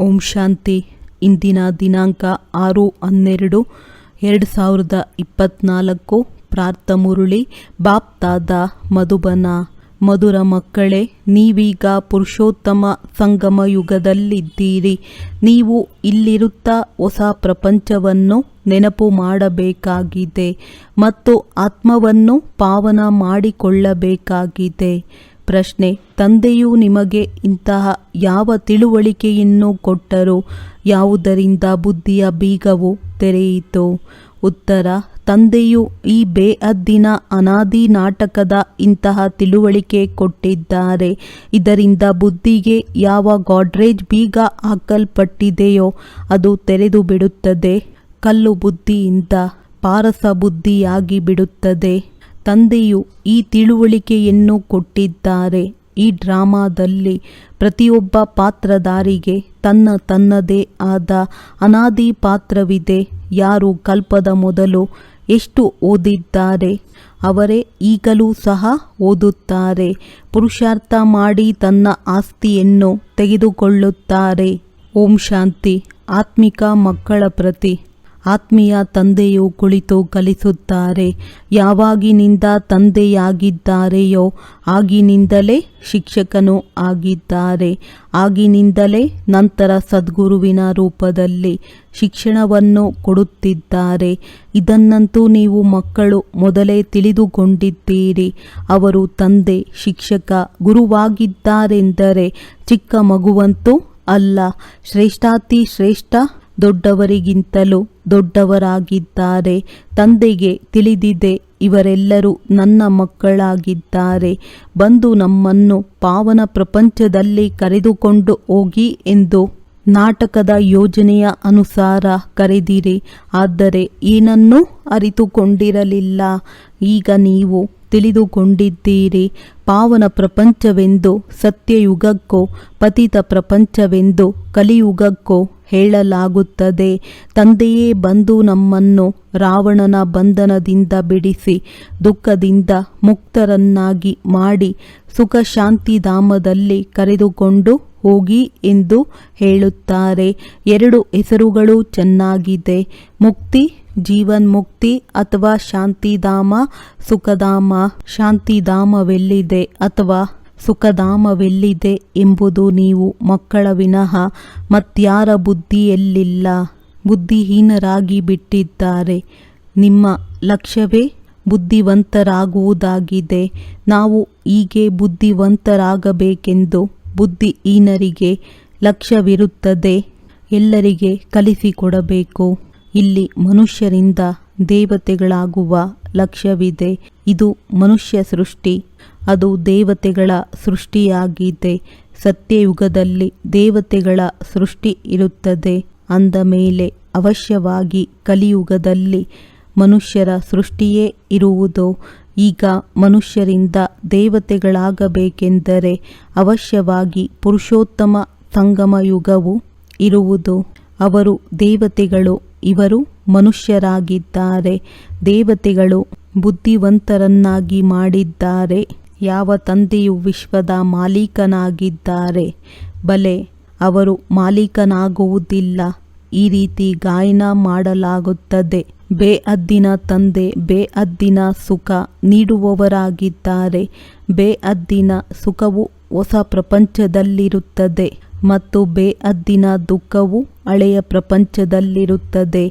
ಓಂ ಶಾಂತಿ. ಇಂದಿನ ದಿನಾಂಕ ಆರು ಹನ್ನೆರಡು ಎರಡು ಸಾವಿರದ ಇಪ್ಪತ್ತ್ನಾಲ್ಕು ಪ್ರಾರ್ಥ ಮುರುಳಿ ಬಾಪ್ತಾದ ಮಧುಬನ. ಮಧುರ ಮಕ್ಕಳೇ, ನೀವೀಗ ಪುರುಷೋತ್ತಮ ಸಂಗಮ ಯುಗದಲ್ಲಿದ್ದೀರಿ. ನೀವು ಇಲ್ಲಿರುತ್ತಾ ಹೊಸ ಪ್ರಪಂಚವನ್ನು ನೆನಪು ಮಾಡಬೇಕಾಗಿದೆ ಮತ್ತು ಆತ್ಮವನ್ನು ಪಾವನ ಮಾಡಿಕೊಳ್ಳಬೇಕಾಗಿದೆ. ಪ್ರಶ್ನೆ, ತಂದೆಯು ನಿಮಗೆ ಇಂತಹ ಯಾವ ತಿಳುವಳಿಕೆಯನ್ನು ಕೊಟ್ಟರು ಯಾವುದರಿಂದ ಬುದ್ಧಿಯ ಬೀಗವು ತೆರೆಯಿತು? ಉತ್ತರ, ತಂದೆಯು ಈ ಬೇಅದ್ದಿನ ಅನಾದಿ ನಾಟಕದ ಇಂತಹ ತಿಳುವಳಿಕೆ ಕೊಟ್ಟಿದ್ದಾರೆ. ಇದರಿಂದ ಬುದ್ಧಿಗೆ ಯಾವ ಗಾಡ್ರೇಜ್ ಬೀಗ ಹಾಕಲ್ಪಟ್ಟಿದೆಯೋ ಅದು ತೆರೆದು ಬಿಡುತ್ತದೆ ಕಲ್ಲು ಬುದ್ಧಿಯಿಂದ ಪಾರಸ ಬುದ್ಧಿಯಾಗಿ ಬಿಡುತ್ತದೆ ತಂದೆಯು ಈ ತಿಳುವಳಿಕೆಯನ್ನು ಕೊಟ್ಟಿದ್ದಾರೆ. ಈ ಡ್ರಾಮಾದಲ್ಲಿ ಪ್ರತಿಯೊಬ್ಬ ಪಾತ್ರಧಾರಿಗೆ ತನ್ನ ತನ್ನದೇ ಆದ ಅನಾದಿ ಪಾತ್ರವಿದೆ. ಯಾರು ಕಲ್ಪದ ಮೊದಲು ಎಷ್ಟು ಓದಿದ್ದಾರೆ, ಅವರೇ ಈಗಲೂ ಸಹ ಓದುತ್ತಾರೆ. ಪುರುಷಾರ್ಥ ಮಾಡಿ ತನ್ನ ಆಸ್ತಿಯನ್ನು ತೆಗೆದುಕೊಳ್ಳುತ್ತಾರೆ. ಓಂ ಶಾಂತಿ, ಆತ್ಮಿಕ ಮಕ್ಕಳ ಪ್ರತಿ. ಆತ್ಮೀಯ ತಂದೆಯು ಕುಳಿತು ಕಲಿಸುತ್ತಾರೆ. ಯಾವಾಗಿನಿಂದ ತಂದೆಯಾಗಿದ್ದಾರೆಯೋ ಆಗಿನಿಂದಲೇ ಶಿಕ್ಷಕನು ಆಗಿದ್ದಾರೆ. ಆಗಿನಿಂದಲೇ ನಂತರ ಸದ್ಗುರುವಿನ ರೂಪದಲ್ಲಿ ಶಿಕ್ಷಣವನ್ನು ಕೊಡುತ್ತಿದ್ದಾರೆ. ಇದನ್ನಂತೂ ನೀವು ಮಕ್ಕಳು ಮೊದಲೇ ತಿಳಿದುಕೊಂಡಿದ್ದೀರಿ. ಅವರು ತಂದೆ, ಶಿಕ್ಷಕ, ಗುರುವಾಗಿದ್ದಾರೆಂದರೆ ಚಿಕ್ಕ ಮಗುವಂತೂ ಅಲ್ಲ. ಶ್ರೇಷ್ಠಾತಿ ಶ್ರೇಷ್ಠ ದೊಡ್ಡವರಿಗಿಂತಲೂ ದೊಡ್ಡವರಾಗಿದ್ದಾರೆ. ತಂದೆಗೆ ತಿಳಿದಿದೆ, ಇವರೆಲ್ಲರೂ ನನ್ನ ಮಕ್ಕಳಾಗಿದ್ದಾರೆ. ಬಂದು ನಮ್ಮನ್ನು ಪಾವನ ಪ್ರಪಂಚದಲ್ಲಿ ಕರೆದುಕೊಂಡು ಹೋಗಿ ಎಂದು ನಾಟಕದ ಯೋಜನೆಯ ಅನುಸಾರ ಕರೆದಿರಿ. ಆದರೆ ಏನನ್ನೂ ಅರಿತುಕೊಂಡಿರಲಿಲ್ಲ. ಈಗ ನೀವು ತಿಳಿದುಕೊಂಡಿದ್ದೀರಿ. ಪಾವನ ಪ್ರಪಂಚವೆಂದು, ಸತ್ಯಯುಗಕ್ಕೋ, ಪತಿತ ಪ್ರಪಂಚವೆಂದು, ಕಲಿಯುಗಕ್ಕೋ ಹೇಳಲಾಗುತ್ತದೆ. ತಂದೆಯೇ ಬಂದು ನಮ್ಮನ್ನು ರಾವಣನ ಬಂಧನದಿಂದ ಬಿಡಿಸಿ, ದುಃಖದಿಂದ ಮುಕ್ತರನ್ನಾಗಿ ಮಾಡಿ ಸುಖ ಶಾಂತಿ ಧಾಮದಲ್ಲಿ ಕರೆದುಕೊಂಡು ಹೋಗಿ ಎಂದು ಹೇಳುತ್ತಾರೆ. ಎರಡು ಹೆಸರುಗಳು ಚೆನ್ನಾಗಿದೆ. ಮುಕ್ತಿ ಜೀವನ್ ಮುಕ್ತಿ ಅಥವಾ ಶಾಂತಿಧಾಮ, ಸುಖಧಾಮ, ಶಾಂತಿಧಾಮವೆಲ್ಲಿದೆ ಅಥವಾ ಸುಖಧಾಮವೆಲ್ಲಿದೆ ಎಂಬುದು ನೀವು ಮಕ್ಕಳ ವಿನಃ ಮತ್ಯಾರ ಬುದ್ಧಿಯಲ್ಲಿಲ್ಲ. ಬುದ್ಧಿಹೀನರಾಗಿ ಬಿಟ್ಟಿದ್ದಾರೆ. ನಿಮ್ಮ ಲಕ್ಷ್ಯವೇ ಬುದ್ಧಿವಂತರಾಗುವುದಾಗಿದೆ. ನಾವು ಹೀಗೆ ಬುದ್ಧಿವಂತರಾಗಬೇಕೆಂದು ಬುದ್ಧಿಹೀನರಿಗೆ ಲಕ್ಷ್ಯವಿರುತ್ತದೆ. ಎಲ್ಲರಿಗೆ ಕಲಿಸಿಕೊಡಬೇಕು. ಇಲ್ಲಿ ಮನುಷ್ಯರಿಂದ ದೇವತೆಗಳಾಗುವ ಲಕ್ಷ್ಯವಿದೆ. ಇದು ಮನುಷ್ಯ ಸೃಷ್ಟಿ. ಅದು ದೇವತೆಗಳ ಸೃಷ್ಟಿಯಾಗಿದೆ ಸತ್ಯಯುಗದಲ್ಲಿ ದೇವತೆಗಳ ಸೃಷ್ಟಿ ಇರುತ್ತದೆ. ಅಂದ ಮೇಲೆ ಅವಶ್ಯವಾಗಿ ಕಲಿಯುಗದಲ್ಲಿ ಮನುಷ್ಯರ ಸೃಷ್ಟಿಯೇ ಇರುವುದು. ಈಗ ಮನುಷ್ಯರಿಂದ ದೇವತೆಗಳಾಗಬೇಕೆಂದರೆ ಅವಶ್ಯವಾಗಿ ಪುರುಷೋತ್ತಮ ಸಂಗಮ ಯುಗವು ಇರುವುದು. ಅವರು ದೇವತೆಗಳು, ಇವರು ಮನುಷ್ಯರಾಗಿದ್ದಾರೆ. ದೇವತೆಗಳು ಬುದ್ಧಿವಂತರನ್ನಾಗಿ ಮಾಡಿದ್ದಾರೆ. ಯಾವ ತಂದೆಯು ವಿಶ್ವದ ಮಾಲೀಕನಾಗಿದ್ದಾರೆ? ಬಲೆ, ಅವರು ಮಾಲೀಕನಾಗುವುದಿಲ್ಲ. ಈ ರೀತಿ ಗಾಯನ ಮಾಡಲಾಗುತ್ತದೆ. ಬೇಅದ್ದಿನ ತಂದೆ ಬೇಅದ್ದಿನ ಸುಖ ನೀಡುವವರಾಗಿದ್ದಾರೆ. ಬೇಅದ್ದಿನ ಸುಖವು ಹೊಸ ಪ್ರಪಂಚದಲ್ಲಿರುತ್ತದೆ ಮತ್ತು ಬೇಅದ್ದಿನ ದುಃಖವು ಹಳೆಯ ಪ್ರಪಂಚದಲ್ಲಿರುತ್ತದೆ.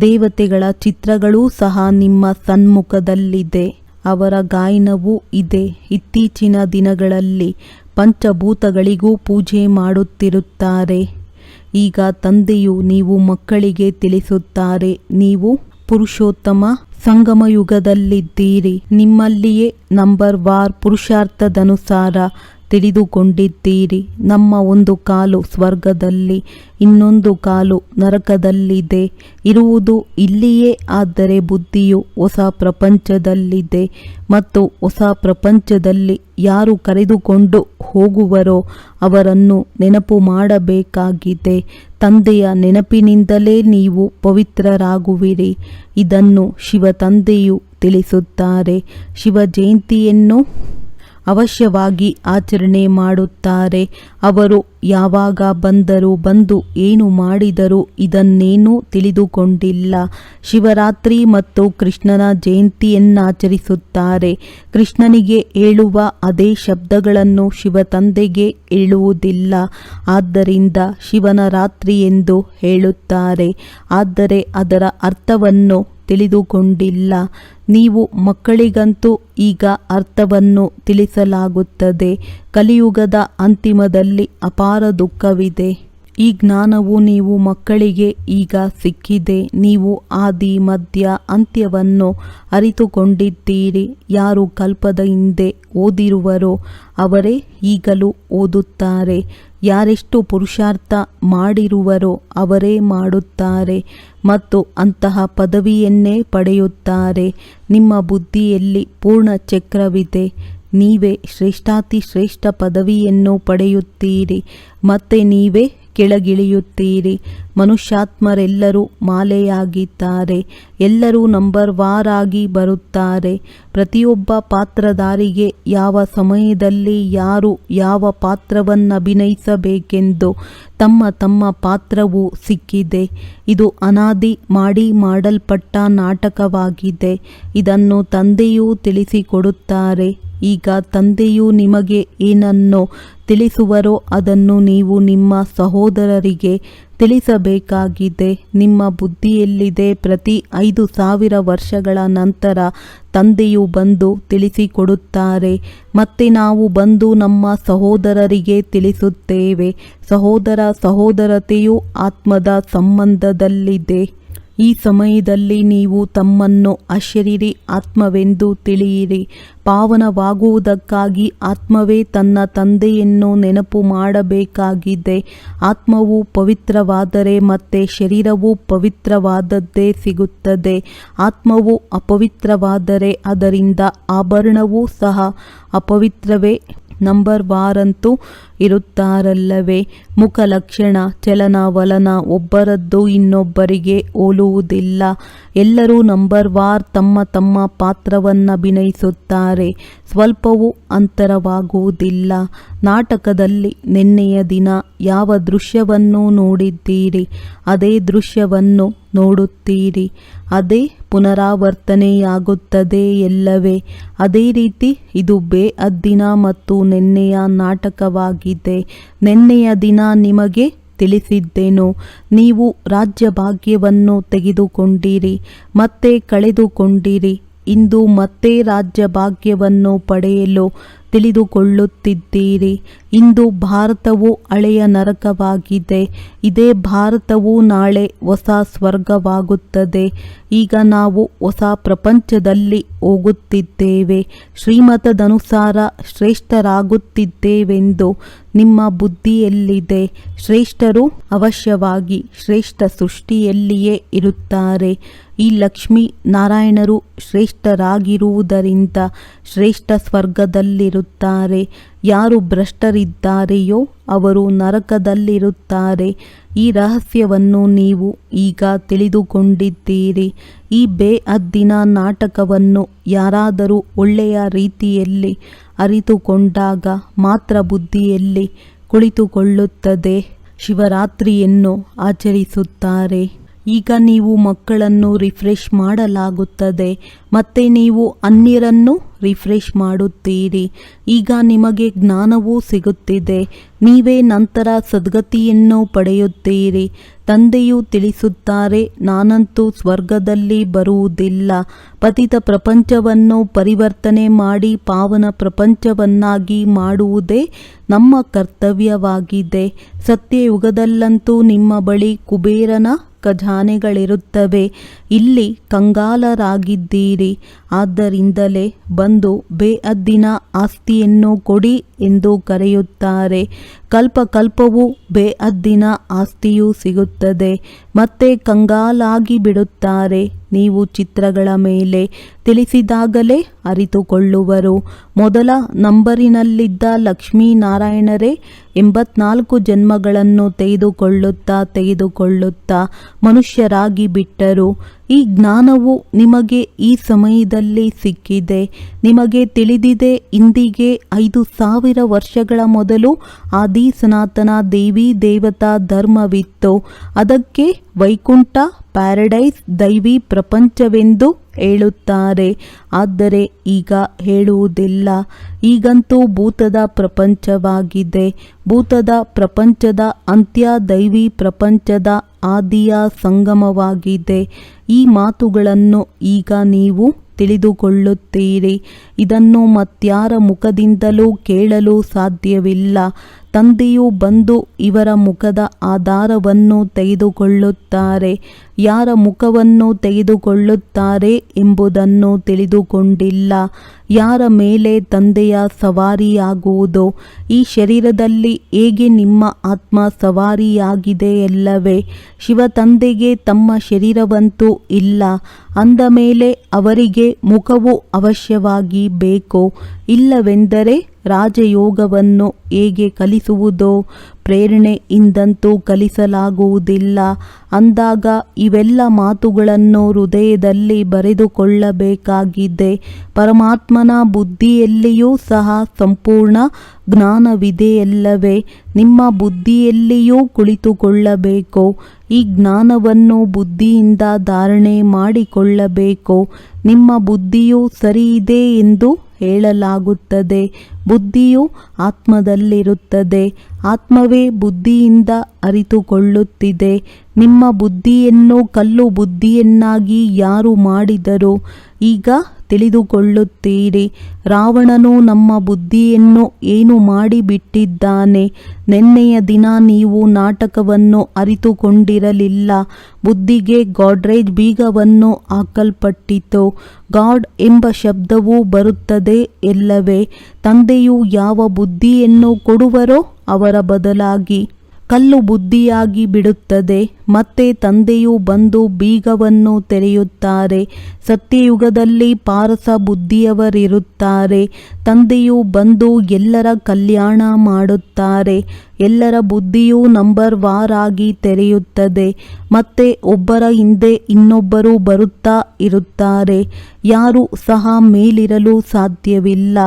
ದೇವತೆಗಳ ಚಿತ್ರಗಳೂ ಸಹ ನಿಮ್ಮ ಸನ್ಮುಖದಲ್ಲಿದೆ. ಅವರ ಗಾಯನವೂ ಇದೆ. ಇತ್ತೀಚಿನ ದಿನಗಳಲ್ಲಿ ಪಂಚಭೂತಗಳಿಗೂ ಪೂಜೆ ಮಾಡುತ್ತಿರುತ್ತಾರೆ. ಈಗ ತಂದೆಯು ನೀವು ಮಕ್ಕಳಿಗೆ ತಿಳಿಸುತ್ತಾರೆ. ನೀವು ಪುರುಷೋತ್ತಮ ಸಂಗಮ ಯುಗದಲ್ಲಿದ್ದೀರಿ ನಿಮ್ಮಲ್ಲಿಯೇ ನಂಬರ್ ವಾರ್ ಪುರುಷಾರ್ಥದನುಸಾರ ತಿಳಿದುಕೊಂಡಿದ್ದೀರಿ. ನಮ್ಮ ಒಂದು ಕಾಲು ಸ್ವರ್ಗದಲ್ಲಿ, ಇನ್ನೊಂದು ಕಾಲು ನರಕದಲ್ಲಿದೆ. ಇರುವುದು ಇಲ್ಲಿಯೇ, ಆದರೆ ಬುದ್ಧಿಯು ಹೊಸ ಪ್ರಪಂಚದಲ್ಲಿದೆ. ಮತ್ತು ಹೊಸ ಪ್ರಪಂಚದಲ್ಲಿ ಯಾರು ಕರೆದುಕೊಂಡು ಹೋಗುವರೋ ಅವರನ್ನು ನೆನಪು ಮಾಡಬೇಕಾಗಿದೆ. ತಂದೆಯ ನೆನಪಿನಿಂದಲೇ ನೀವು ಪವಿತ್ರರಾಗುವಿರಿ. ಇದನ್ನು ಶಿವ ತಂದೆಯು ತಿಳಿಸುತ್ತಾರೆ. ಶಿವ ಜಯಂತಿಯನ್ನು ಅವಶ್ಯವಾಗಿ ಆಚರಣೆ ಮಾಡುತ್ತಾರೆ. ಅವರು ಯಾವಾಗ ಬಂದರೂ ಬಂದು ಏನು ಮಾಡಿದರೂ ಇದನ್ನೇನೂ ತಿಳಿದುಕೊಂಡಿಲ್ಲ. ಶಿವರಾತ್ರಿ ಮತ್ತು ಕೃಷ್ಣನ ಜಯಂತಿಯನ್ನಾಚರಿಸುತ್ತಾರೆ. ಕೃಷ್ಣನಿಗೆ ಹೇಳುವ ಅದೇ ಶಬ್ದಗಳನ್ನು ಶಿವತಂದೆಗೆ ಹೇಳುವುದಿಲ್ಲ. ಆದ್ದರಿಂದ ಶಿವನ ರಾತ್ರಿ ಎಂದು ಹೇಳುತ್ತಾರೆ. ಆದರೆ ಅದರ ಅರ್ಥವನ್ನು ತಿಳಿದುಕೊಂಡಿಲ್ಲ. ನೀವು ಮಕ್ಕಳಿಗಂತೂ ಈಗ ಅರ್ಥವನ್ನು ತಿಳಿಸಲಾಗುತ್ತದೆ. ಕಲಿಯುಗದ ಅಂತಿಮದಲ್ಲಿ ಅಪಾರ ದುಃಖವಿದೆ. ಈ ಜ್ಞಾನವು ನೀವು ಮಕ್ಕಳಿಗೆ ಈಗ ಸಿಕ್ಕಿದೆ. ನೀವು ಆದಿ, ಮಧ್ಯ, ಅಂತ್ಯವನ್ನು ಅರಿತುಕೊಂಡಿದ್ದೀರಿ. ಯಾರು ಕಲ್ಪದ ಹಿಂದೆ ಓದಿರುವರೋ ಅವರೇ ಈಗಲೂ ಓದುತ್ತಾರೆ. ಯಾರೆಷ್ಟು ಪುರುಷಾರ್ಥ ಮಾಡಿರುವರೋ ಅವರೇ ಮಾಡುತ್ತಾರೆ ಮತ್ತು ಅಂತಹ ಪದವಿಯನ್ನೇ ಪಡೆಯುತ್ತಾರೆ. ನಿಮ್ಮ ಬುದ್ಧಿಯಲ್ಲಿ ಪೂರ್ಣ ಚಕ್ರವಿದೆ. ನೀವೇ ಶ್ರೇಷ್ಠಾತಿ ಶ್ರೇಷ್ಠ ಪದವಿಯನ್ನು ಪಡೆಯುತ್ತೀರಿ. ಮತ್ತೆ ನೀವೇ ಕೆಳಗಿಳಿಯುತ್ತೀರಿ. ಮನುಷ್ಯಾತ್ಮರೆಲ್ಲರೂ ಮಾಲೆಯಾಗಿದ್ದಾರೆ. ಎಲ್ಲರೂ ನಂಬರ್ ವಾರಾಗಿ ಬರುತ್ತಾರೆ. ಪ್ರತಿಯೊಬ್ಬ ಪಾತ್ರಧಾರಿಗೆ ಯಾವ ಸಮಯದಲ್ಲಿ ಯಾರು ಯಾವ ಪಾತ್ರವನ್ನು ಅಭಿನಯಿಸಬೇಕೆಂದು ತಮ್ಮ ತಮ್ಮ ಪಾತ್ರವು ಸಿಕ್ಕಿದೆ. ಇದು ಅನಾದಿ ಮಾಡಿ ಮಾಡಲ್ಪಟ್ಟ ನಾಟಕವಾಗಿದೆ. ಇದನ್ನು ತಂದೆಯೂ ತಿಳಿಸಿಕೊಡುತ್ತಾರೆ. ಈಗ ತಂದೆಯು ನಿಮಗೆ ಏನನ್ನು ತಿಳಿಸುವರೋ ಅದನ್ನು ನೀವು ನಿಮ್ಮ ಸಹೋದರರಿಗೆ ತಿಳಿಸಬೇಕಾಗಿದೆ. ನಿಮ್ಮ ಬುದ್ಧಿಯಲ್ಲಿದೆ. ಪ್ರತಿ ಐದು ಸಾವಿರ ವರ್ಷಗಳ ನಂತರ ತಂದೆಯು ಬಂದು ತಿಳಿಸಿಕೊಡುತ್ತಾರೆ. ಮತ್ತೆ ನಾವು ಬಂದು ನಮ್ಮ ಸಹೋದರರಿಗೆ ತಿಳಿಸುತ್ತೇವೆ. ಸಹೋದರ ಸಹೋದರತೆಯು ಆತ್ಮದ ಸಂಬಂಧದಲ್ಲಿದೆ. ಈ ಸಮಯದಲ್ಲಿ ನೀವು ತಮ್ಮನ್ನು ಅಶರೀರಿ ಆತ್ಮವೆಂದು ತಿಳಿಯಿರಿ. ಪಾವನವಾಗುವುದಕ್ಕಾಗಿ ಆತ್ಮವೇ ತನ್ನ ತಂದೆಯನ್ನು ನೆನಪು ಮಾಡಬೇಕಾಗಿದೆ. ಆತ್ಮವು ಪವಿತ್ರವಾದರೆ ಮತ್ತೆ ಶರೀರವು ಪವಿತ್ರವಾದದ್ದೇ ಸಿಗುತ್ತದೆ. ಆತ್ಮವು ಅಪವಿತ್ರವಾದರೆ ಅದರಿಂದ ಆಭರಣವೂ ಸಹ ಅಪವಿತ್ರವೇ. ನಂಬರ್ ವಾರಂತೂ ಇರುತ್ತಾರಲ್ಲವೇ? ಮುಖಲಕ್ಷಣ ಚಲನವಲನ ಒಬ್ಬರದ್ದು ಇನ್ನೊಬ್ಬರಿಗೆ ಹೋಲುವುದಿಲ್ಲ. ಎಲ್ಲರೂ ನಂಬರ್ ವಾರ್ ತಮ್ಮ ತಮ್ಮ ಪಾತ್ರವನ್ನಭಿನಯಿಸುತ್ತಾರೆ. ಸ್ವಲ್ಪವೂ ಅಂತರವಾಗುವುದಿಲ್ಲ. ನಾಟಕದಲ್ಲಿ ನಿನ್ನೆಯ ದಿನ ಯಾವ ದೃಶ್ಯವನ್ನು ನೋಡಿದ್ದೀರಿ? ಅದೇ ದೃಶ್ಯವನ್ನು ನೋಡುತ್ತೀರಿ. ಅದೇ ಪುನರಾವರ್ತನೆಯಾಗುತ್ತದೆ ಎಲ್ಲವೇ? ಅದೇ ರೀತಿ ಇದು ಬೇ ಅದ್ದಿನ ಮತ್ತು ನೆನ್ನೆಯ ನಾಟಕವಾಗಿದೆ ನಿನ್ನೆಯ ದಿನ ನಿಮಗೆ ತಿಳಿಸಿದ್ದೇನು. ನೀವು ರಾಜ್ಯ ಭಾಗ್ಯವನ್ನು ತೆಗೆದುಕೊಂಡಿರಿ, ಮತ್ತೆ ಕಳೆದುಕೊಂಡಿರಿ. ಇಂದು ಮತ್ತೆ ರಾಜ್ಯ ಭಾಗ್ಯವನ್ನು ಪಡೆಯಲು ತಿಳಿದುಕೊಳ್ಳುತ್ತಿದ್ದೀರಿ. ಇಂದು ಭಾರತವು ಹಳೆಯ ನರಕವಾಗಿದೆ. ಇದೇ ಭಾರತವು ನಾಳೆ ಹೊಸ ಸ್ವರ್ಗವಾಗುತ್ತದೆ. ಈಗ ನಾವು ಹೊಸ ಪ್ರಪಂಚದಲ್ಲಿ ಹೋಗುತ್ತಿದ್ದೇವೆ. ಶ್ರೀಮತದನುಸಾರ ಶ್ರೇಷ್ಠರಾಗುತ್ತಿದ್ದೇವೆಂದು ನಿಮ್ಮ ಬುದ್ಧಿಯಲ್ಲಿದೆ. ಶ್ರೇಷ್ಠರು ಅವಶ್ಯವಾಗಿ ಶ್ರೇಷ್ಠ ಸೃಷ್ಟಿಯಲ್ಲಿಯೇ ಇರುತ್ತಾರೆ. ಈ ಲಕ್ಷ್ಮೀ ನಾರಾಯಣರು ಶ್ರೇಷ್ಠರಾಗಿರುವುದರಿಂದ ಶ್ರೇಷ್ಠ ಸ್ವರ್ಗದಲ್ಲಿರುತ್ತಾರೆ. ಯಾರು ಭ್ರಷ್ಟರಿದ್ದಾರೆಯೋ ಅವರು ನರಕದಲ್ಲಿರುತ್ತಾರೆ. ಈ ರಹಸ್ಯವನ್ನು ನೀವು ಈಗ ತಿಳಿದುಕೊಂಡಿದ್ದೀರಿ. ಈ ಬೇಅದ್ದಿನ ನಾಟಕವನ್ನು ಯಾರಾದರೂ ಒಳ್ಳೆಯ ರೀತಿಯಲ್ಲಿ ಅರಿತುಕೊಂಡಾಗ ಮಾತ್ರ ಬುದ್ಧಿಯಲ್ಲಿ ಕುಳಿತುಕೊಳ್ಳುತ್ತದೆ. ಶಿವರಾತ್ರಿಯನ್ನು ಆಚರಿಸುತ್ತಾರೆ. ಈಗ ನೀವು ಮಕ್ಕಳನ್ನು ರಿಫ್ರೆಶ್ ಮಾಡಲಾಗುತ್ತದೆ, ಮತ್ತೆ ನೀವು ಅನ್ಯರನ್ನು ರಿಫ್ರೆಶ್ ಮಾಡುತ್ತೀರಿ. ಈಗ ನಿಮಗೆ ಜ್ಞಾನವೂ ಸಿಗುತ್ತಿದೆ. ನೀವೇ ನಂತರ ಸದ್ಗತಿಯನ್ನು ಪಡೆಯುತ್ತೀರಿ. ತಂದೆಯು ತಿಳಿಸುತ್ತಾರೆ, ನಾನಂತೂ ಸ್ವರ್ಗದಲ್ಲಿ ಬರುವುದಿಲ್ಲ. ಪತಿತ ಪ್ರಪಂಚವನ್ನು ಪರಿವರ್ತನೆ ಮಾಡಿ ಪಾವನ ಪ್ರಪಂಚವನ್ನಾಗಿ ಮಾಡುವುದೇ ನಮ್ಮ ಕರ್ತವ್ಯವಾಗಿದೆ. ಸತ್ಯಯುಗದಲ್ಲಂತೂ ನಿಮ್ಮ ಬಳಿ ಕುಬೇರನ ಖಜಾನೆಗಳಿರುತ್ತವೆ ಇಲ್ಲಿ ಕಂಗಾಲರಾಗಿದ್ದೀರಿ. ಆದ್ದರಿಂದಲೇ ಬಂದು ಬೇಅದ್ದಿನ ಆಸ್ತಿಯನ್ನು ಕೊಡಿ ಎಂದು ಕರೆಯುತ್ತಾರೆ. ಕಲ್ಪ ಕಲ್ಪವೂ ಬೇಅದ್ದಿನ ಆಸ್ತಿಯೂ ಸಿಗುತ್ತದೆ. ಮತ್ತೆ ಕಂಗಾಲಾಗಿ ಬಿಡುತ್ತಾರೆ. ನೀವು ಚಿತ್ರಗಳ ಮೇಲೆ ತಿಳಿಸಿದಾಗಲೇ ಅರಿತುಕೊಳ್ಳುವರು. ಮೊದಲ ನಂಬರಿನಲ್ಲಿದ್ದ ಲಕ್ಷ್ಮೀನಾರಾಯಣರೇ ಎಂಬತ್ನಾಲ್ಕು ಜನ್ಮಗಳನ್ನು ತೆಗೆದುಕೊಳ್ಳುತ್ತಾ ತೆಗೆದುಕೊಳ್ಳುತ್ತಾ ಮನುಷ್ಯರಾಗಿ ಬಿಟ್ಟರು. ಈ ಜ್ಞಾನವು ನಿಮಗೆ ಈ ಸಮಯದಲ್ಲಿ ಸಿಕ್ಕಿದೆ. ನಿಮಗೆ ತಿಳಿದಿದೆ, ಇಂದಿಗೆ ಐದು ಸಾವಿರ ವರ್ಷಗಳ ಮೊದಲು ಆದಿ ಸನಾತನ ದೇವಿ ದೇವತಾ ಧರ್ಮವಿತ್ತು. ಅದಕ್ಕೆ ವೈಕುಂಠ, ಪ್ಯಾರಡೈಸ್, ದೈವಿ ಪ್ರಪಂಚವೆಂದು ಹೇಳುತ್ತಾರೆ. ಆದರೆ ಈಗ ಹೇಳುವುದಿಲ್ಲ. ಈಗಂತೂ ಭೂತದ ಪ್ರಪಂಚವಾಗಿದೆ. ಭೂತದ ಪ್ರಪಂಚದ ಅಂತ್ಯ ದೈವಿ ಪ್ರಪಂಚದ ಆದಿಯ ಸಂಗಮವಾಗಿದೆ. ಈ ಮಾತುಗಳನ್ನು ಈಗ ನೀವು ತಿಳಿದುಕೊಳ್ಳುತ್ತೀರಿ. ಇದನ್ನು ಮತ್ಯಾರ ಮುಖದಿಂದಲೂ ಕೇಳಲು ಸಾಧ್ಯವಿಲ್ಲ. ತಂದೆಯು ಬಂದು ಇವರ ಮುಖದ ಆಧಾರವನ್ನು ತೆಗೆದುಕೊಳ್ಳುತ್ತಾರೆ. ಯಾರ ಮುಖವನ್ನು ತೆಗೆದುಕೊಳ್ಳುತ್ತಾರೆ ಎಂಬುದನ್ನು ತಿಳಿದುಕೊಂಡಿಲ್ಲ. ಯಾರ ಮೇಲೆ ತಂದೆಯ ಸವಾರಿಯಾಗುವುದು? ಈ ಶರೀರದಲ್ಲಿ ಹೇಗೆ ನಿಮ್ಮ ಆತ್ಮ ಸವಾರಿಯಾಗಿದೆ ಎಲ್ಲವೇ? ಶಿವ ತಂದೆಗೆ ತಮ್ಮ ಶರೀರವಂತೂ ಇಲ್ಲ. ಅಂದ ಮೇಲೆ ಅವರಿಗೆ ಮುಖವು ಅವಶ್ಯವಾಗಿ ಬೇಕು. ಇಲ್ಲವೆಂದರೆ ರಾಜಯೋಗವನ್ನು ಹೇಗೆ ಕಲಿಸುವುದೋ ಪ್ರೇರಣೆಯಿಂದಂತೂ ಕಲಿಸಲಾಗುವುದಿಲ್ಲ. ಅಂದಾಗ ಇವೆಲ್ಲ ಮಾತುಗಳನ್ನು ಹೃದಯದಲ್ಲಿ ಬರೆದುಕೊಳ್ಳಬೇಕಾಗಿದೆ. ಪರಮಾತ್ಮನ ಬುದ್ಧಿಯಲ್ಲಿಯೂ ಸಹ ಸಂಪೂರ್ಣ ಜ್ಞಾನವಿದೆಯಲ್ಲವೇ? ನಿಮ್ಮ ಬುದ್ಧಿಯಲ್ಲಿಯೂ ಕುಳಿತುಕೊಳ್ಳಬೇಕು. ಈ ಜ್ಞಾನವನ್ನು ಬುದ್ಧಿಯಿಂದ ಧಾರಣೆ ಮಾಡಿಕೊಳ್ಳಬೇಕು. ನಿಮ್ಮ ಬುದ್ಧಿಯು ಸರಿಯಿದೆ ಎಂದು ಹೇಳಲಾಗುತ್ತದೆ. ಬುದ್ಧಿಯು ಆತ್ಮದಲ್ಲಿರುತ್ತದೆ. ಆತ್ಮವೇ ಬುದ್ಧಿಯಿಂದ ಅರಿತುಕೊಳ್ಳುತ್ತಿದೆ. ನಿಮ್ಮ ಬುದ್ಧಿಯನ್ನು ಕಲ್ಲು ಬುದ್ಧಿಯನ್ನಾಗಿ ಯಾರು ಮಾಡಿದರು? ಈಗ ತಿಳಿದುಕೊಳ್ಳುತ್ತೀರಿ. ರಾವಣನು ನಮ್ಮ ಬುದ್ಧಿಯನ್ನು ಏನು ಮಾಡಿಬಿಟ್ಟಿದ್ದಾನೆ? ನಿನ್ನೆಯ ದಿನ ನೀವು ನಾಟಕವನ್ನು ಅರಿತುಕೊಂಡಿರಲಿಲ್ಲ. ಬುದ್ಧಿಗೆ ಗಾಡ್ರೇಜ್ ಬೀಗವನ್ನು ಹಾಕಲ್ಪಟ್ಟಿತು. ಗಾಡ್ ಎಂಬ ಶಬ್ದವು ಬರುತ್ತದೆ ಎಲ್ಲವೇ? ತಂದೆಯು ಯಾವ ಬುದ್ಧಿಯನ್ನು ಕೊಡುವರೋ ಅವರ ಬದಲಾಗಿ ಕಲ್ಲು ಬುದ್ಧಿಯಾಗಿ ಬಿಡುತ್ತದೆ. ಮತ್ತೆ ತಂದೆಯು ಬಂದು ಬೀಗವನ್ನು ತೆರೆಯುತ್ತಾರೆ. ಸತ್ಯಯುಗದಲ್ಲಿ ಪಾರಸ ಬುದ್ಧಿಯವರಿರುತ್ತಾರೆ. ತಂದೆಯು ಬಂದು ಎಲ್ಲರ ಕಲ್ಯಾಣ ಮಾಡುತ್ತಾರೆ. ಎಲ್ಲರ ಬುದ್ಧಿಯು ನಂಬರ್ ವಾರ್ ಆಗಿ ತೆರೆಯುತ್ತದೆ. ಮತ್ತೆ ಒಬ್ಬರ ಹಿಂದೆ ಇನ್ನೊಬ್ಬರು ಬರುತ್ತಾ ಇರುತ್ತಾರೆ. ಯಾರು ಸಹ ಮೇಲಿರಲು ಸಾಧ್ಯವಿಲ್ಲ.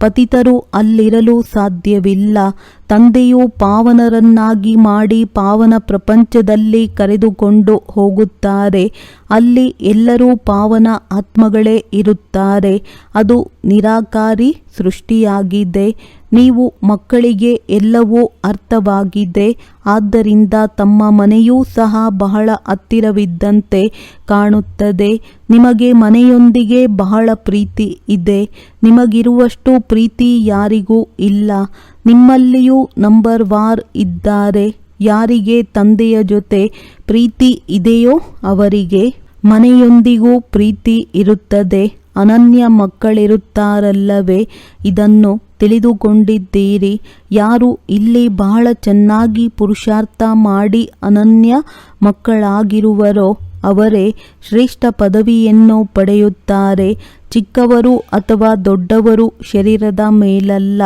ಪತಿತರು ಅಲ್ಲಿರಲು ಸಾಧ್ಯವಿಲ್ಲ. ತಂದೆಯು ಪಾವನರನ್ನಾಗಿ ಮಾಡಿ ಪಾವನ ಪ್ರಪಂಚದಲ್ಲಿ ಕರೆದುಕೊಂಡು ಹೋಗುತ್ತಾರೆ. ಅಲ್ಲಿ ಎಲ್ಲರೂ ಪಾವನ ಆತ್ಮಗಳೇ ಇರುತ್ತಾರೆ. ಅದು ನಿರಾಕಾರಿ ಸೃಷ್ಟಿಯಾಗಿದೆ. ನೀವು ಮಕ್ಕಳಿಗೆ ಎಲ್ಲವೂ ಅರ್ಥವಾಗಿದೆ. ಆದ್ದರಿಂದ ತಮ್ಮ ಮನೆಯೂ ಸಹ ಬಹಳ ಹತ್ತಿರವಿದ್ದಂತೆ ಕಾಣುತ್ತದೆ. ನಿಮಗೆ ಮನೆಯೊಂದಿಗೆ ಬಹಳ ಪ್ರೀತಿ ಇದೆ. ನಿಮಗಿರುವಷ್ಟು ಪ್ರೀತಿ ಯಾರಿಗೂ ಇಲ್ಲ. ನಿಮ್ಮಲ್ಲಿಯೂ ನಂಬರ್ ವಾರ್ ಇದ್ದಾರೆ. ಯಾರಿಗೆ ತಂದೆಯ ಜೊತೆ ಪ್ರೀತಿ ಇದೆಯೋ ಅವರಿಗೆ ಮನೆಯೊಂದಿಗೂ ಪ್ರೀತಿ ಇರುತ್ತದೆ. ಅನನ್ಯ ಮಕ್ಕಳಿರುತ್ತಾರಲ್ಲವೇ? ಇದನ್ನು ತಿಳಿದುಕೊಂಡಿದ್ದೀರಿ. ಯಾರು ಇಲ್ಲಿ ಬಹಳ ಚೆನ್ನಾಗಿ ಪುರುಷಾರ್ಥ ಮಾಡಿ ಅನನ್ಯ ಮಕ್ಕಳಾಗಿರುವರೋ ಅವರೇ ಶ್ರೇಷ್ಠ ಪದವಿಯನ್ನು ಪಡೆಯುತ್ತಾರೆ. ಚಿಕ್ಕವರು ಅಥವಾ ದೊಡ್ಡವರು ಶರೀರದ ಮೇಲಲ್ಲ.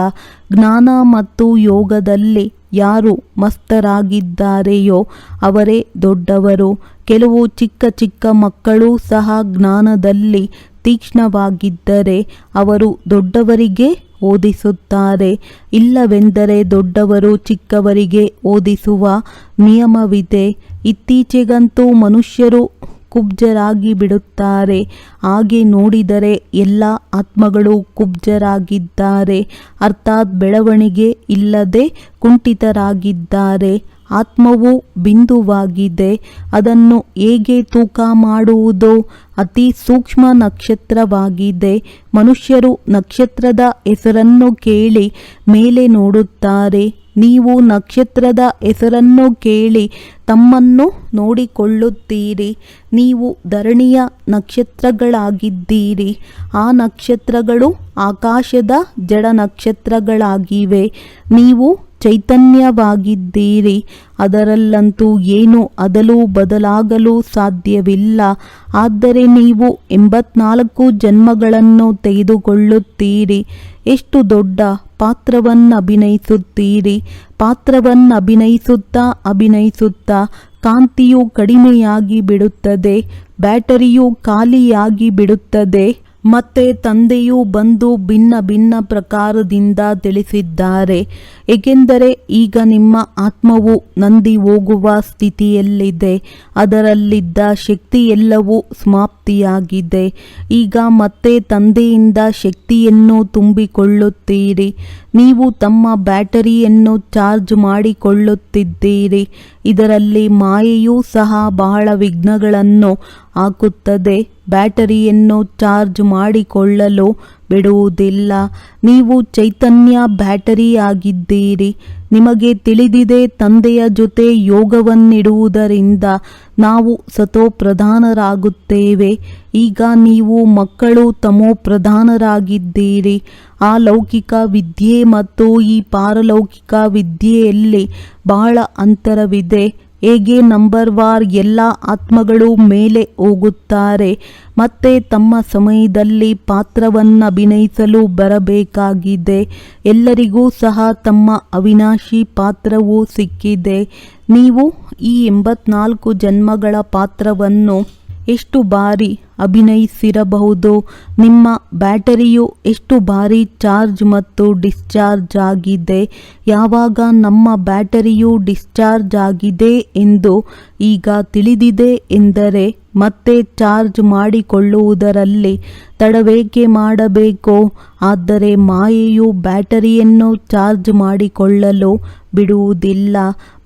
ಜ್ಞಾನ ಮತ್ತು ಯೋಗದಲ್ಲಿ ಯಾರು ಮಸ್ತರಾಗಿದ್ದಾರೆಯೋ ಅವರೇ ದೊಡ್ಡವರು. ಕೆಲವು ಚಿಕ್ಕ ಚಿಕ್ಕ ಮಕ್ಕಳು ಸಹ ಜ್ಞಾನದಲ್ಲಿ ತೀಕ್ಷ್ಣವಾಗಿದ್ದರೆ ಅವರು ದೊಡ್ಡವರಿಗೆ ಓದಿಸುತ್ತಾರೆ. ಇಲ್ಲವೆಂದರೆ ದೊಡ್ಡವರು ಚಿಕ್ಕವರಿಗೆ ಓದಿಸುವ ನಿಯಮವಿದೆ. ಇತ್ತೀಚೆಗಂತೂ ಮನುಷ್ಯರು ಕುಬ್ಜರಾಗಿ ಬಿಡುತ್ತಾರೆ. ಹಾಗೆ ನೋಡಿದರೆ ಎಲ್ಲ ಆತ್ಮಗಳು ಕುಬ್ಜರಾಗಿದ್ದಾರೆ. ಅರ್ಥಾತ್ ಬೆಳವಣಿಗೆ ಇಲ್ಲದೆ ಕುಂಠಿತರಾಗಿದ್ದಾರೆ. ಆತ್ಮವು ಬಿಂದುವಾಗಿದೆ. ಅದನ್ನು ಹೇಗೆ ತೂಕ ಮಾಡುವುದು? ಅತಿ ಸೂಕ್ಷ್ಮ ನಕ್ಷತ್ರವಾಗಿದೆ. ಮನುಷ್ಯರು ನಕ್ಷತ್ರದ ಹೆಸರನ್ನು ಕೇಳಿ ಮೇಲೆ ನೋಡುತ್ತಾರೆ. ನೀವು ನಕ್ಷತ್ರದ ಹೆಸರನ್ನು ಕೇಳಿ ತಮ್ಮನ್ನು ನೋಡಿಕೊಳ್ಳುತ್ತೀರಿ. ನೀವು ಧರಣಿಯ ನಕ್ಷತ್ರಗಳಾಗಿದ್ದೀರಿ. ಆ ನಕ್ಷತ್ರಗಳು ಆಕಾಶದ ಜಡ ನಕ್ಷತ್ರಗಳಾಗಿವೆ. ನೀವು ಚೈತನ್ಯವಾಗಿದ್ದೀರಿ. ಅದರಲ್ಲಂತೂ ಏನು ಅದಲು ಬದಲಾಗಲು ಸಾಧ್ಯವಿಲ್ಲ. ಆದರೆ ನೀವು ಎಂಬತ್ನಾಲ್ಕು ಜನ್ಮಗಳನ್ನು ತೆಗೆದುಕೊಳ್ಳುತ್ತೀರಿ. ಎಷ್ಟು ದೊಡ್ಡ ಪಾತ್ರವನ್ನು ಅಭಿನಯಿಸುತ್ತೀರಿ ಪಾತ್ರವನ್ನು ಅಭಿನಯಿಸುತ್ತಾ ಅಭಿನಯಿಸುತ್ತಾ ಕಾಂತಿಯು ಕಡಿಮೆಯಾಗಿ ಬಿಡುತ್ತದೆ ಬ್ಯಾಟರಿಯು ಖಾಲಿಯಾಗಿ ಬಿಡುತ್ತದೆ. ಮತ್ತೆ ತಂದೆಯು ಬಂದು ಭಿನ್ನ ಭಿನ್ನ ಪ್ರಕಾರದಿಂದ ತಿಳಿಸಿದ್ದಾರೆ. ಏಕೆಂದರೆ ಈಗ ನಿಮ್ಮ ಆತ್ಮವು ನಂದಿ ಹೋಗುವ ಸ್ಥಿತಿಯಲ್ಲಿದೆ. ಅದರಲ್ಲಿದ್ದ ಶಕ್ತಿಯೆಲ್ಲವೂ ಸಮಾಪ್ತಿಯಾಗಿದೆ. ಈಗ ಮತ್ತೆ ತಂದೆಯಿಂದ ಶಕ್ತಿಯನ್ನು ತುಂಬಿಕೊಳ್ಳುತ್ತೀರಿ. ನೀವು ತಮ್ಮ ಬ್ಯಾಟರಿಯನ್ನು ಚಾರ್ಜ್ ಮಾಡಿಕೊಳ್ಳುತ್ತಿದ್ದೀರಿ. ಇದರಲ್ಲಿ ಮಾಯೆಯೂ ಸಹ ಬಹಳ ವಿಘ್ನಗಳನ್ನು ಹಾಕುತ್ತದೆ. ಬ್ಯಾಟರಿಯನ್ನು ಚಾರ್ಜ್ ಮಾಡಿಕೊಳ್ಳಲು ಬಿಡುವುದಿಲ್ಲ. ನೀವು ಚೈತನ್ಯ ಬ್ಯಾಟರಿ ಆಗಿದ್ದೀರಿ ನಿಮಗೆ ತಿಳಿದಿದೆ ತಂದೆಯ ಜೊತೆ ಯೋಗವನ್ನಿಡುವುದರಿಂದ ನಾವು ಸತೋ ಪ್ರಧಾನರಾಗುತ್ತೇವೆ ಈಗ ನೀವು ಮಕ್ಕಳು ತಮೋ ಪ್ರಧಾನರಾಗಿದ್ದೀರಿ ಆ ಲೌಕಿಕ ವಿದ್ಯೆ ಮತ್ತು ಈ ಪಾರಲೌಕಿಕ ವಿದ್ಯೆಯಲ್ಲಿ ಬಹಳ ಅಂತರವಿದೆ. ಹೇಗೆ ನಂಬರ್ ವಾರ್ ಎಲ್ಲ ಆತ್ಮಗಳು ಮೇಲೆ ಹೋಗುತ್ತಾರೆ, ಮತ್ತೆ ತಮ್ಮ ಸಮಯದಲ್ಲಿ ಪಾತ್ರವನ್ನು ಅಭಿನಯಿಸಲು ಬರಬೇಕಾಗಿದೆ. ಎಲ್ಲರಿಗೂ ಸಹ ತಮ್ಮ ಅವಿನಾಶಿ ಪಾತ್ರವೂ ಸಿಕ್ಕಿದೆ. ನೀವು ಈ ಎಂಬತ್ನಾಲ್ಕು ಜನ್ಮಗಳ ಪಾತ್ರವನ್ನು ಎಷ್ಟು ಬಾರಿ ಅಭಿನಯಿಸಿರಬಹುದು, ನಿಮ್ಮ ಬ್ಯಾಟರಿಯು ಎಷ್ಟು ಬಾರಿ ಚಾರ್ಜ್ ಮತ್ತು ಡಿಸ್ಚಾರ್ಜ್ ಆಗಿದೆ, ಯಾವಾಗ ನಮ್ಮ ಬ್ಯಾಟರಿಯು ಡಿಸ್ಚಾರ್ಜ್ ಆಗಿದೆ ಎಂದು ಈಗ ತಿಳಿದಿದೆ ಎಂದರೆ ಮತ್ತೆ ಚಾರ್ಜ್ ಮಾಡಿಕೊಳ್ಳುವುದರಲ್ಲಿ ತಡವೇಕೆ ಮಾಡಬೇಕು? ಆದರೆ ಮಾಯೆಯು ಬ್ಯಾಟರಿಯನ್ನು ಚಾರ್ಜ್ ಮಾಡಿಕೊಳ್ಳಲು ಬಿಡುವುದಿಲ್ಲ.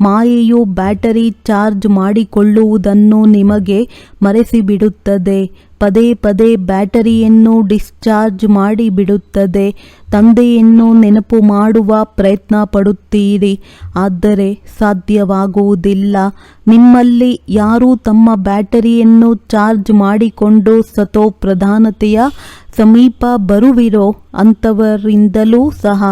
ಮಾಯೆಯು ಬ್ಯಾಟರಿ ಚಾರ್ಜ್ ಮಾಡಿಕೊಳ್ಳುವುದನ್ನು ನಿಮಗೆ ಮರೆಸಿಬಿಡುತ್ತದೆ. ಪದೇ ಪದೇ ಬ್ಯಾಟರಿಯನ್ನು ಡಿಸ್ಚಾರ್ಜ್ ಮಾಡಿಬಿಡುತ್ತದೆ. ತಂದೆಯನ್ನು ನೆನಪು ಮಾಡುವ ಪ್ರಯತ್ನ ಪಡುತ್ತೀರಿ. ಆದರೆ ಸಾಧ್ಯವಾಗುವುದಿಲ್ಲ. ನಿಮ್ಮಲ್ಲಿ ಯಾರೂ ತಮ್ಮ ಬ್ಯಾಟರಿಯನ್ನು ಚಾರ್ಜ್ ಮಾಡಿಕೊಂಡು ಸತೋ ಪ್ರಧಾನತೆಯ 드디어 ಸಮೀಪ ಬರುವಿರೋ ಅಂಥವರಿಂದಲೂ ಸಹ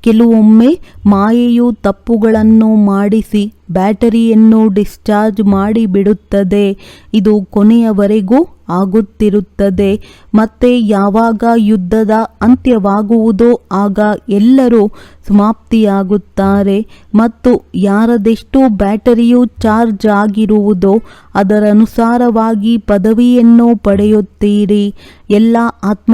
ಕೆಲವೊಮ್ಮೆ ಮಾಯೆಯು ತಪ್ಪುಗಳನ್ನು ಮಾಡಿಸಿ ಬ್ಯಾಟರಿಯನ್ನು ಡಿಸ್ಚಾರ್ಜ್ ಮಾಡಿಬಿಡುತ್ತದೆ. ಇದು ಕೊನೆಯವರೆಗೂ ಆಗುತ್ತಿರುತ್ತದೆ. ಮತ್ತೆ ಯಾವಾಗ ಯುದ್ಧದ ಅಂತ್ಯವಾಗುವುದೋ ಆಗ ಎಲ್ಲರೂ ಸಮಾಪ್ತಿಯಾಗುತ್ತಾರೆ. ಮತ್ತು ಯಾರದೆಷ್ಟು ಬ್ಯಾಟರಿಯು ಚಾರ್ಜ್ ಆಗಿರುವುದೋ ಅದರನುಸಾರವಾಗಿ ಪದವಿಯನ್ನು ಪಡೆಯುತ್ತೀರಿ. ಎಲ್ಲ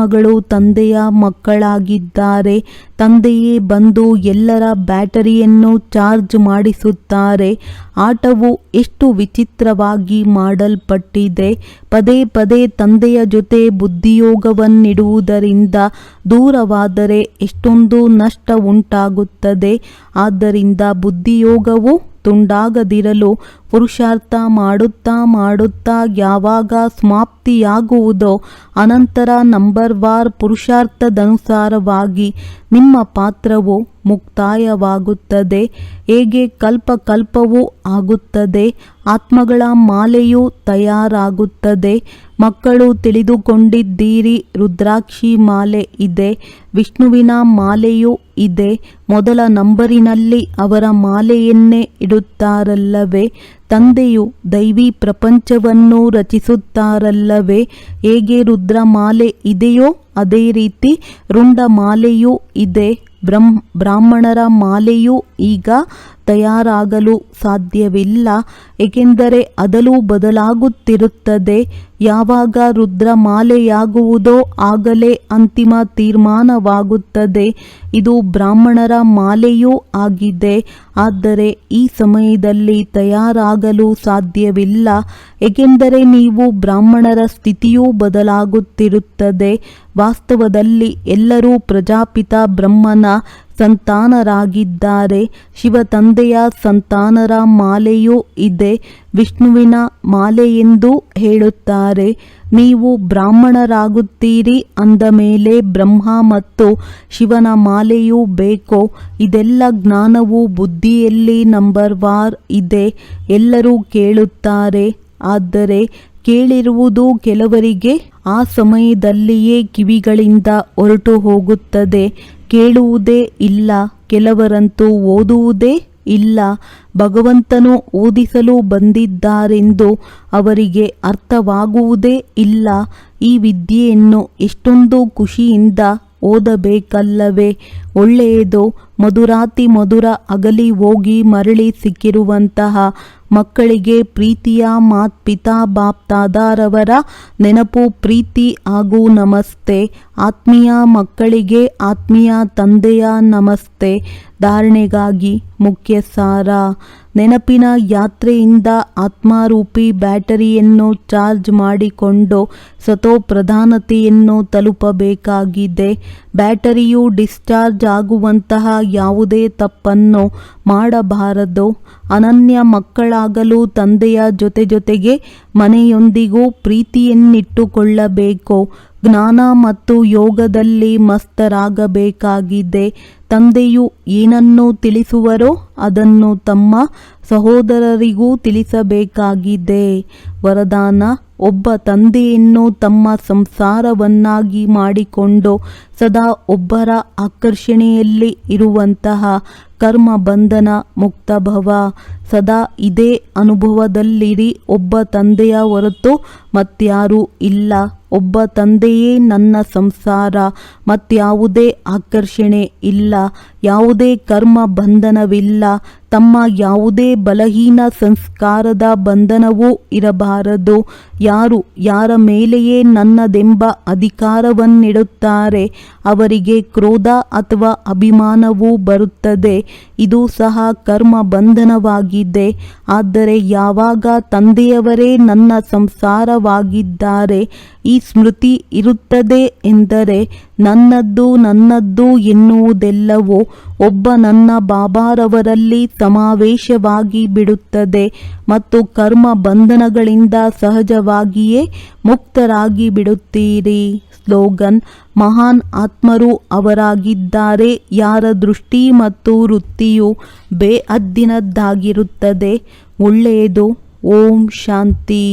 ಆತ್ಮಗಳು ತಂದೆಯ ಮಕ್ಕಳಾಗಿದ್ದಾರೆ. ತಂದೆಯೇ ಬಂದು ಎಲ್ಲರ ಬ್ಯಾಟರಿಯನ್ನು ಚಾರ್ಜ್ ಮಾಡಿಸುತ್ತಾರೆ. ಆಟವು ಎಷ್ಟು ವಿಚಿತ್ರವಾಗಿ ಮಾಡಲ್ಪಟ್ಟಿದೆ. ಪದೇ ಪದೇ ತಂದೆಯ ಜೊತೆ ಬುದ್ಧಿಯೋಗವನ್ನಿಡುವುದರಿಂದ ದೂರವಾದರೆ ಎಷ್ಟೊಂದು ನಷ್ಟ ಉಂಟಾಗುತ್ತದೆ. ಆದ್ದರಿಂದ ಬುದ್ಧಿಯೋಗವು ತುಂಡಾಗದಿರಲು ಪುರುಷಾರ್ಥ ಮಾಡುತ್ತಾ ಮಾಡುತ್ತಾ ಯಾವಾಗ ಸಮಾಪ್ತಿಯಾಗುವುದೋ ಅನಂತರ ನಂಬರ್ ವಾರ್ ಪುರುಷಾರ್ಥದನುಸಾರವಾಗಿ ನಿಮ್ಮ ಪಾತ್ರವು ಮುಕ್ತಾಯವಾಗುತ್ತದೆ. ಹೇಗೆ ಕಲ್ಪ ಕಲ್ಪವೂ ಆಗುತ್ತದೆ. ಆತ್ಮಗಳ ಮಾಲೆಯು ತಯಾರಾಗುತ್ತದೆ. ಮಕ್ಕಳು ತಿಳಿದುಕೊಂಡಿದ್ದೀರಿ, ರುದ್ರಾಕ್ಷಿ ಮಾಲೆ ಇದೆ, ವಿಷ್ಣುವಿನ ಮಾಲೆಯೂ ಇದೆ. ಮೊದಲ ನಂಬರಿನಲ್ಲಿ ಅವರ ಮಾಲೆಯನ್ನೇ ಇಡುತ್ತಾರಲ್ಲವೇ? ತಂದೆಯು ದೈವಿ ಪ್ರಪಂಚವನ್ನು ರಚಿಸುತ್ತಾರಲ್ಲವೇ? ಹೇಗೆ ರುದ್ರ ಮಾಲೆ ಇದೆಯೋ ಅದೇ ರೀತಿ ರುಂಡ ಮಾಲೆಯೂ ಇದೆ. ಬ್ರಹ್ಮ, ಬ್ರಾಹ್ಮಣರ ಮಾಲೆಯೂ ಈಗ ತಯಾರಾಗಲು ಸಾಧ್ಯವಿಲ್ಲ, ಏಕೆಂದರೆ ಅದಲು ಬದಲಾಗುತ್ತಿರುತ್ತದೆ. ಯಾವಾಗ ರುದ್ರಮಾಲೆಯಾಗುವುದೋ ಆಗಲೇ ಅಂತಿಮ ತೀರ್ಮಾನವಾಗುತ್ತದೆ. ಇದು ಬ್ರಾಹ್ಮಣರ ಮಾಲೆಯೂ ಆಗಿದೆ. ಆದರೆ ಈ ಸಮಯದಲ್ಲಿ ತಯಾರಾಗಲು ಸಾಧ್ಯವಿಲ್ಲ, ಏಕೆಂದರೆ ನೀವು ಬ್ರಾಹ್ಮಣರ ಸ್ಥಿತಿಯೂ ಬದಲಾಗುತ್ತಿರುತ್ತದೆ. ವಾಸ್ತವದಲ್ಲಿ ಎಲ್ಲರೂ ಪ್ರಜಾಪಿತ ಬ್ರಹ್ಮನ ಸಂತಾನರಾಗಿದ್ದಾರೆ. ಶಿವ ತಂದೆಯ ಸಂತಾನರ ಮಾಲೆಯೂ ಇದೆ. ವಿಷ್ಣುವಿನ ಮಾಲೆಯೆಂದು ಹೇಳುತ್ತಾರೆ. ನೀವು ಬ್ರಾಹ್ಮಣರಾಗುತ್ತೀರಿ, ಅಂದ ಮೇಲೆ ಬ್ರಹ್ಮ ಮತ್ತು ಶಿವನ ಮಾಲೆಯೂ ಬೇಕೋ? ಇದೆಲ್ಲ ಜ್ಞಾನವು ಬುದ್ಧಿಯಲ್ಲಿ ನಂಬರ್ ವಾರ್ ಇದೆ, ಎಲ್ಲರೂ ಕೇಳುತ್ತಾರೆ. ಆದರೆ ಕೇಳಿರುವುದು ಕೆಲವರಿಗೆ ಆ ಸಮಯದಲ್ಲಿಯೇ ಕಿವಿಗಳಿಂದ ಹೊರಟು ಹೋಗುತ್ತದೆ. ಕೇಳುವುದೇ ಇಲ್ಲ, ಕೆಲವರಂತೂ ಓದುವುದೇ ಇಲ್ಲ. ಭಗವಂತನು ಓದಿಸಲು ಬಂದಿದ್ದಾರೆಂದು ಅವರಿಗೆ ಅರ್ಥವಾಗುವುದೇ ಇಲ್ಲ. ಈ ವಿದ್ಯೆಯನ್ನು ಎಷ್ಟೊಂದು ಖುಷಿಯಿಂದ ಓದಬೇಕಲ್ಲವೇ? ಒಳ್ಳೆಯದು, ಮಧುರಾತಿ ಮಧುರ ಅಗಲಿ ಹೋಗಿ ಮರಳಿ ಸಿಕ್ಕಿರುವಂತಹ ಮಕ್ಕಳಿಗೆ ಪ್ರೀತಿಯ ಮಾತ್ ಪಿತಾ ಬಾಪ್ ತಾದಾರವರ ನೆನಪು, ಪ್ರೀತಿ ಹಾಗೂ ನಮಸ್ತೆ. ಆತ್ಮೀಯ ಮಕ್ಕಳಿಗೆ ಆತ್ಮೀಯ ತಂದೆಯ ನಮಸ್ತೆ. ಧಾರಣೆಗಾಗಿ ಮುಖ್ಯ ಸಾರ ನೆನಪಿನ ಯಾತ್ರೆಯಿಂದ ಆತ್ಮಾರೂಪಿ ಬ್ಯಾಟರಿಯನ್ನು ಚಾರ್ಜ್ ಮಾಡಿಕೊಂಡು ಸತೋ ಪ್ರಧಾನತೆಯನ್ನು ತಲುಪಬೇಕಾಗಿದೆ. ಬ್ಯಾಟರಿಯು ಡಿಸ್ಚಾರ್ಜ್ ಆಗುವಂತಹ ಯಾವುದೇ ತಪ್ಪನ್ನು ಮಾಡಬಾರದು. ಅನನ್ಯ ಮಕ್ಕಳಾಗಲು ತಂದೆಯ ಜೊತೆ ಜೊತೆಗೆ ಮನೆಯೊಂದಿಗೂ ಪ್ರೀತಿಯನ್ನಿಟ್ಟುಕೊಳ್ಳಬೇಕು. ಜ್ಞಾನ ಮತ್ತು ಯೋಗದಲ್ಲಿ ಮಸ್ತರಾಗಬೇಕಾಗಿದೆ. ತಂದೆಯು ಏನನ್ನು ತಿಳಿಸುವರೋ ಅದನ್ನು ತಮ್ಮ ಸಹೋದರರಿಗೂ ತಿಳಿಸಬೇಕಾಗಿದೆ. ವರದಾನ, ಒಬ್ಬ ತಂದೆಯನ್ನು ತಮ್ಮ ಸಂಸಾರವನ್ನಾಗಿ ಮಾಡಿಕೊಂಡು ಸದಾ ಒಬ್ಬರ ಆಕರ್ಷಣೆಯಲ್ಲಿ ಇರುವಂತಹ ಕರ್ಮ ಬಂಧನ ಮುಕ್ತಭವ. ಸದಾ ಇದೇ ಅನುಭವದಲ್ಲಿರಿ, ಒಬ್ಬ ತಂದೆಯ ಹೊರತು ಮತ್ಯಾರೂ ಇಲ್ಲ. ಒಬ್ಬ ತಂದೆಯೇ ನನ್ನ ಸಂಸಾರ, ಮತ್ಯಾವುದೇ ಆಕರ್ಷಣೆ ಇಲ್ಲ, ಯಾವುದೇ ಕರ್ಮ ಬಂಧನವಿಲ್ಲ ತಮ್ಮ ಯಾವುದೇ ಬಲಹೀನ ಸಂಸ್ಕಾರದ ಬಂಧನವೂ ಇರಬಾರದು. ಯಾರು ಯಾರ ಮೇಲೆಯೇ ನನ್ನದೆಂಬ ಅಧಿಕಾರವನ್ನಿಡುತ್ತಾರೆ, ಅವರಿಗೆ ಕ್ರೋಧ ಅಥವಾ ಅಭಿಮಾನವೂ ಬರುತ್ತದೆ. ಇದು ಸಹ ಕರ್ಮ ಬಂಧನವಾಗಿದೆ. ಆದರೆ ಯಾವಾಗ ತಂದೆಯವರೇ ನನ್ನ ಸಂಸಾರವಾಗಿದ್ದಾರೆ, ಈ ಸ್ಮೃತಿ ಇರುತ್ತದೆ ಎಂದರೆ ನನ್ನದ್ದು ನನ್ನದ್ದು ಎನ್ನುವುದೆಲ್ಲವೂ ಒಬ್ಬ ನನ್ನ ಬಾಬಾರವರಲ್ಲಿ ಸಮಾವೇಶವಾಗಿ ಬಿಡುತ್ತದೆ ಮತ್ತು ಕರ್ಮ ಬಂಧನಗಳಿಂದ ಸಹಜವಾಗಿಯೇ ಮುಕ್ತರಾಗಿ ಬಿಡುತ್ತೀರಿ. ಸ್ಲೋಗನ್, ಮಹಾನ್ ಆತ್ಮರು ಅವರಾಗಿದ್ದಾರೆ, ಯಾರ ದೃಷ್ಟಿ ಮತ್ತು ವೃತ್ತಿಯು ಬೇಅದ್ದಿನದ್ದಾಗಿರುತ್ತದೆ ಒಳ್ಳೆಯದು. ಓಂ ಶಾಂತಿ.